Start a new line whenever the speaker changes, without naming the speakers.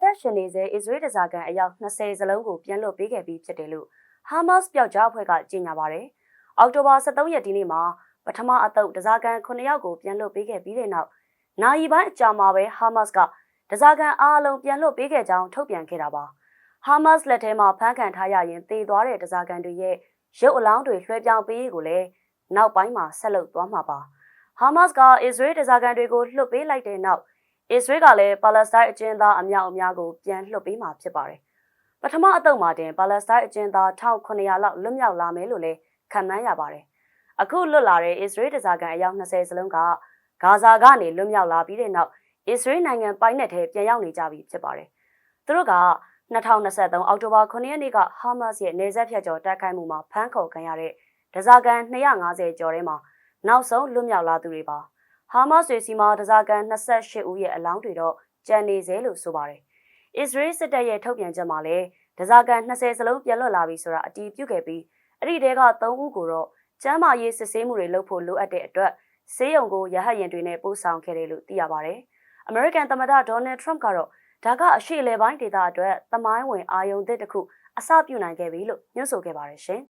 သက်ရှင်နေစေအစ္စရေးဒဇာကန်အယောက်20စလုံးကိုပြန်လွှတ်ပေးခဲ့ပြီးဖြစ်တယ်လို့ဟာမတ်စ်ပျောက်ကြားအဖွဲ့ကကြေညာပါတယ်။အောက်တိုဘာ23ရက်ဒီနေ့မှာပထမအသုတ်ဒဇာကန်9ယောက်ကိုပြန်လွှတ်ပေးခဲ့ပြီးတဲ့နောက်နိုင်ပိုင်းအကြာမှာပဲဟာမတ်စ်ကဒဇာကန်အားလုံးပြန်လွှတ်ပေးခဲ့ကြောင်းထုတ်ပြန်ခဲ့တာပါ။ဟာမတ်စ်လက်ထဲမှာဖမ်းခံထားရရင်တည်သွားတဲ့ဒဇာကန်တွေရဲ့ရုပ်အလောင်းတွေလွှဲပြောင်းပေးရေးကိုလည်းနောက်ပိုင်းမှာဆက်လုပ်သွားမှာပါ။ဟာမတ်စ်ကအစ္စရေးဒဇာကန်တွေကိုလွှတ်ပေးလိုက်တဲ့နောက် အစ္စရေးကလည်းပါလက်စတိုင်းအကျဉ်းသားအများအများကိုပြန်လွှတ်ပေးမှာဖြစ်ပါတယ်။ပထမအသုတ်မှာတင်ပါလက်စတိုင်းအကျဉ်းသား1900လောက်လွတ်မြောက်လာမယ်လို့လည်းခန့်မှန်းရပါတယ်။အခုလွတ်လာတဲ့အစ္စရေးဒဇာကန်အယောက်20စလုံးကဂါဇာကနေလွတ်မြောက်လာပြီးတဲ့နောက်အစ္စရေးနိုင်ငံပိုင်းနယ်ထဲပြန်ရောက်နေကြပြီဖြစ်ပါတယ်။သူတို့က2023အောက်တိုဘာ9ရက်နေ့ကဟာမတ်စ်ရဲ့နေဆက်ဖြတ်ကျော်တိုက်ခိုက်မှုမှာဖမ်းခေါ်ခံရတဲ့ဒဇာကန်250ကျော်ထဲမှာနောက်ဆုံးလွတ်မြောက်လာသူတွေပါ။ ဟာမတ်စ်တွေစီမှာဒဇာကန်28ဦးရဲ့အလောင်းတွေတော့ကျန်နေသေးလို့ဆိုပါတယ်။အစ္စရေးစစ်တပ်ရဲ့ထုတ်ပြန်ချက်မှာလည်းဒဇာကန်20စလုံးပြန်လွတ်လာပြီဆိုတာအတည်ပြုခဲ့ပြီးအဲ့ဒီတဲက3ဦးကိုတော့ကျမ်းမာရေးစစ်ဆေးမှုတွေလုပ်ဖို့လိုအပ်တဲ့အတွက်ဆေးရုံကိုရဟတ်ရင်တွေနဲ့ပို့ဆောင်ခဲ့တယ်လို့သိရပါတယ်။ American သမ္မတဒေါ်နယ်ထရမ့်ကတော့ဒါကအရှိလေပိုင်းဒေသအတွက်သမိုင်းဝင်အာယုံသစ်တစ်ခုအစပြုနိုင်ခဲ့ပြီလို့ညွှန်ဆိုခဲ့ပါတယ်ရှင်